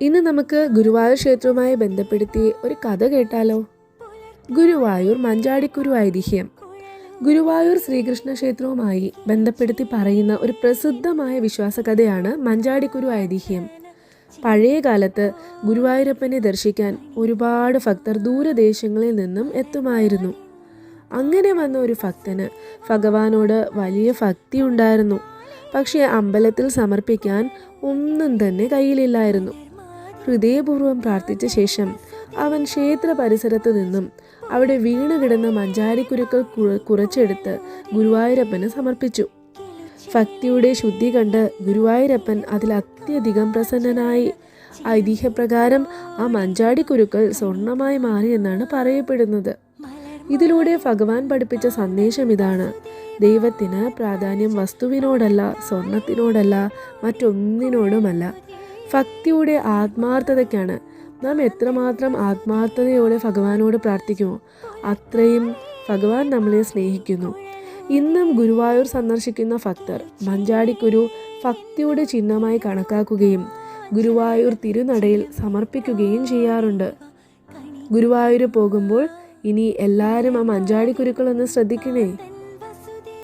ഇന്ന് നമുക്ക് ഗുരുവായൂർ ക്ഷേത്രവുമായി ബന്ധപ്പെടുത്തി ഒരു കഥ കേട്ടാലോ? ഗുരുവായൂർ മഞ്ചാടിക്കുരു ഐതിഹ്യം. ഗുരുവായൂർ ശ്രീകൃഷ്ണ ക്ഷേത്രവുമായി ബന്ധപ്പെടുത്തി പറയുന്ന ഒരു പ്രസിദ്ധമായ വിശ്വാസകഥയാണ് മഞ്ചാടിക്കുരു ഐതിഹ്യം. പഴയ കാലത്ത് ഗുരുവായൂരപ്പനെ ദർശിക്കാൻ ഒരുപാട് ഭക്തർ ദൂരദേശങ്ങളിൽ നിന്നും എത്തുമായിരുന്നു. അങ്ങനെ വന്ന ഒരു ഭക്തന് ഭഗവാനോട് വലിയ ഭക്തി ഉണ്ടായിരുന്നു. പക്ഷേ അമ്പലത്തിൽ സമർപ്പിക്കാൻ ഒന്നും തന്നെ കയ്യിലില്ലായിരുന്നു. ഹൃദയപൂർവം പ്രാർത്ഥിച്ച ശേഷം അവൻ ക്ഷേത്ര പരിസരത്തു നിന്നും അവിടെ വീണ് കിടന്ന മഞ്ചാരിക്കുരുക്കൾ കുറച്ചെടുത്ത് ഗുരുവായൂരപ്പന് സമർപ്പിച്ചു. ഭക്തിയുടെ ശുദ്ധി കണ്ട് ഗുരുവായൂരപ്പൻ അതിൽ അത്യധികം പ്രസന്നനായി. ഐതിഹ്യപ്രകാരം ആ മഞ്ചാടിക്കുരുക്കൾ സ്വർണമായി മാറിയെന്നാണ് പറയപ്പെടുന്നത്. ഇതിലൂടെ ഭഗവാൻ പഠിപ്പിച്ച സന്ദേശം ഇതാണ്. ദൈവത്തിന് പ്രാധാന്യം വസ്തുവിനോടല്ല സ്വർണത്തിനോടല്ല മറ്റൊന്നിനോടുമല്ല. ഭക്തിയുടെ ആത്മാർത്ഥതയ്ക്കാണ്. നാം എത്രമാത്രം ആത്മാർത്ഥതയോടെ ഭഗവാനോട് പ്രാർത്ഥിക്കുമോ അത്രയും ഭഗവാൻ നമ്മളെ സ്നേഹിക്കുന്നു. ഇന്നും ഗുരുവായൂർ സന്ദർശിക്കുന്ന ഭക്തർ മഞ്ചാടിക്കുരു ഭക്തിയുടെ ചിഹ്നമായി കണക്കാക്കുകയും ഗുരുവായൂർ തിരുനടയിൽ സമർപ്പിക്കുകയും ചെയ്യാറുണ്ട്. ഗുരുവായൂർ പോകുമ്പോൾ ഇനി എല്ലാവരും ആ മഞ്ചാടിക്കുരുക്കളൊന്ന് ശ്രദ്ധിക്കണേ.